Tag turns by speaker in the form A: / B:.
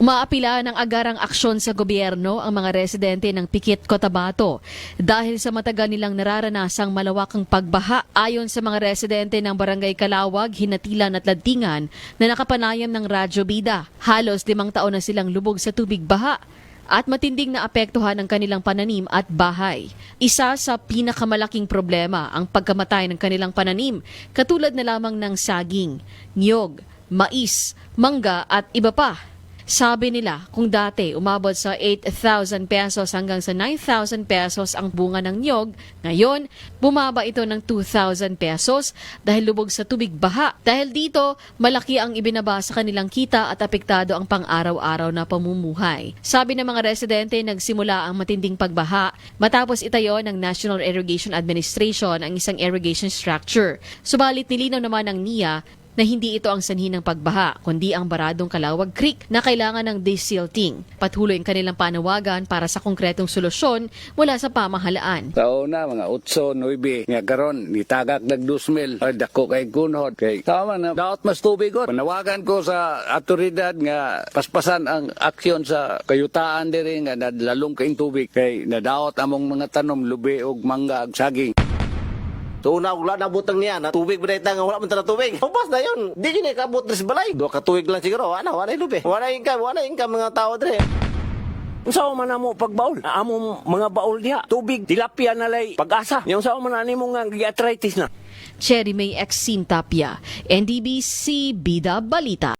A: Umaapila ng agarang aksyon sa gobyerno ang mga residente ng Pikit, Cotabato dahil sa matagal nilang nararanasang malawakang pagbaha ayon sa mga residente ng Barangay Kalawag, Hinatilan at Ladtingan na nakapanayam ng Radyo Bida. Halos limang taon na silang lubog sa tubig baha at matinding na apektuhan ang kanilang pananim at bahay. Isa sa pinakamalaking problema ang pagkamatay ng kanilang pananim, katulad na lamang ng saging, niyog, mais, mangga at iba pa. Sabi nila, kung dati umabot sa 8,000 pesos hanggang sa 9,000 pesos ang bunga ng niyog, ngayon bumaba ito ng 2,000 pesos dahil lubog sa tubig baha. Dahil dito, malaki ang ibinaba sa kanilang kita at apektado ang pang-araw-araw na pamumuhay. Sabi ng mga residente, nagsimula ang matinding pagbaha matapos itayo ng National Irrigation Administration ang isang irrigation structure. Subalit nilinaw naman ng NIA na hindi ito ang sanhi ng pagbaha, kundi ang baradong Kalawag Creek na kailangan ng desilting. Patuloy ang kanilang panawagan para sa konkretong solusyon mula sa pamahalaan.
B: Sa una, mga utso, nuibi, nga karon nitagak nag 2,000, ay dako kay kunhod. Kay tama na, daot mas tubig ko. Panawagan ko sa autoridad nga paspasan ang aksyon sa kayutaan diri nga nadlalong kaing tubig. Kay nadaot among mga tanom, lubi og mangga ag saging.
C: So una wala na butang niya na tubig ba nga wala man tala tubig. Ubas na yun. Di yun kabot sa balay. Do ka tuig lang siguro. Ano, wala lubi. Wala income, wala income mga tao dire.
D: Unsa man namo pagbaul? Amo mga baul diha. Tubig, tilapia na lay pag-asa. Yung sa man nimo nga gi-arthritis na.
A: Cherry May X. Tapia, NDBC Bida Balita.